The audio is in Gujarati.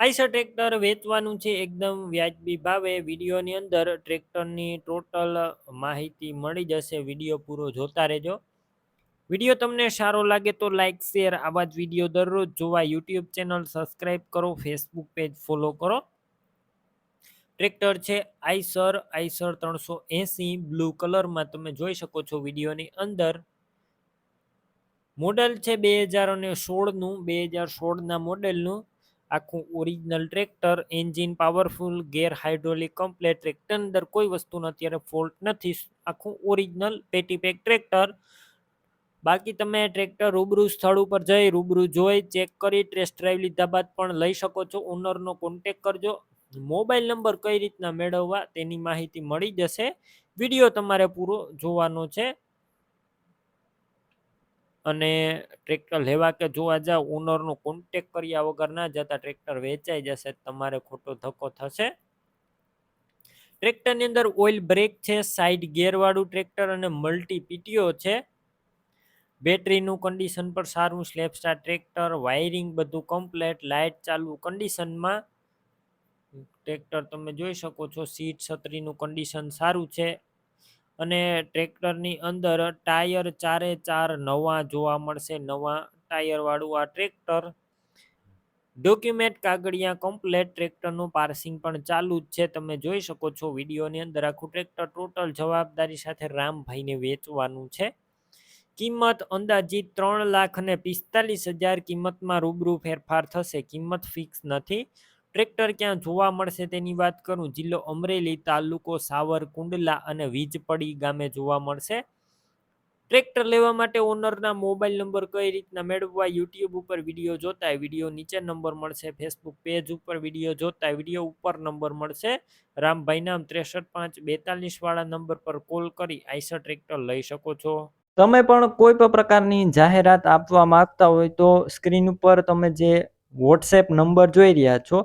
આઈસર ટ્રેક્ટર વેચવાનું છે એકદમ વ્યાજબી ભાવે. વિડીયોની અંદર ટ્રેક્ટરની ટોટલ માહિતી મળી જશે. વીડિયો પૂરો જોતા રહેજો. વીડિયો તમને સારો લાગે તો લાઇક શેર આવા જ વીડિયો દરરોજ જોવા. યુટ્યુબ ચેનલ સબસ્ક્રાઈબ કરો, ફેસબુક પેજ ફોલો કરો. ટ્રેક્ટર છે આઈસર આઈસર ત્રણસો એંસી, બ્લુ કલરમાં તમે જોઈ શકો છો વિડીયોની અંદર. મોડલ છે બે હજાર અને સોળનું, બે હજાર સોળના મોડેલનું. આખું original tractor engine powerful gear hydraulic complete tractor અંદર કોઈ વસ્તુનો અત્યારે ફોલ્ટ નથી. આખું ઓરિજિનલ પેટીપેક ટ્રેક્ટર બાકી તમે ટ્રેક્ટર રૂબરૂ સ્થળ ઉપર જઈ, રૂબરૂ જોઈ ચેક કરી ટેસ્ટ ડ્રાઈવ લીધા બાદ પણ લઈ શકો છો. ઓનરનો કોન્ટેક કરજો. મોબાઈલ નંબર કઈ રીતના મેળવવા તેની માહિતી મળી જશે. વીડિયો તમારે પૂરો જોવાનો છે. અને ટ્રેક્ટર લેવા કે જોવા જાવ ઓનરનો કોન્ટેક કર્યા વગર ના જતા ટ્રેક્ટર વેચાઈ જશે તમારે ખોટો ધક્કો થશે. ટ્રેક્ટરની અંદર ઓઇલ બ્રેક છે સાઈડ ગેરવાળું ટ્રેક્ટર અને મલ્ટી પીટીઓ છે. બેટરીનું કન્ડિશન પણ સારું સ્લેપ સ્ટાર ટ્રેક્ટર વાયરિંગ બધું કમ્પ્લેટ લાઇટ ચાલુ કન્ડિશનમાં ટ્રેક્ટર તમે જોઈ શકો છો, સીટ છત્રીનું કન્ડિશન સારું છે. અને ટ્રેક્ટરની અંદર ટાયર ચારે ચાર નવા જોવા મળશે. નવા ટાયરવાળું આ ટ્રેક્ટર ડોક્યુમેન્ટ કાગળિયા કમ્પ્લેટ ટ્રેક્ટરનું પાર્સિંગ પણ ચાલુ જ છે. તમે જોઈ શકો છો વિડીયોની અંદર આખું ટ્રેક્ટર ટોટલ જવાબદારી સાથે રામભાઈને વેચવાનું છે. કિંમત અંદાજિત ત્રણ લાખ અને પિસ્તાલીસ હજાર કિંમતમાં રૂબરૂ ફેરફાર થશે. કિંમત ફિક્સ નથી. ટ્રેક્ટર ક્યાં જોવા મળશે તેની વાત કરું? જિલ્લો અમરેલી તાલુકો સાવરકુંડલા અને વીજપડી ગામે જોવા મળશે. ટ્રેક્ટર લેવા માટે ઓનરના મોબાઈલ નંબર કઈ રીતના મેળવવા? યુટ્યુબ ઉપર વીડિયો જોતા વીડિયો નીચે નંબર મળશે. ફેસબુક પેજ ઉપર વીડિયો જોતા વીડિયો ઉપર નંબર મળશે. રામભાઈ નામ ત્રેસઠ પાંચ બેતાલીસ વાળા નંબર પર કોલ કરી આઈસર ટ્રેક્ટર લઈ શકો છો. તમે પણ કોઈ પણ પ્રકારની જાહેરાત આપવા માંગતા હોય તો સ્ક્રીન ઉપર તમે જે વોટ્સએપ નંબર જોઈ રહ્યા છો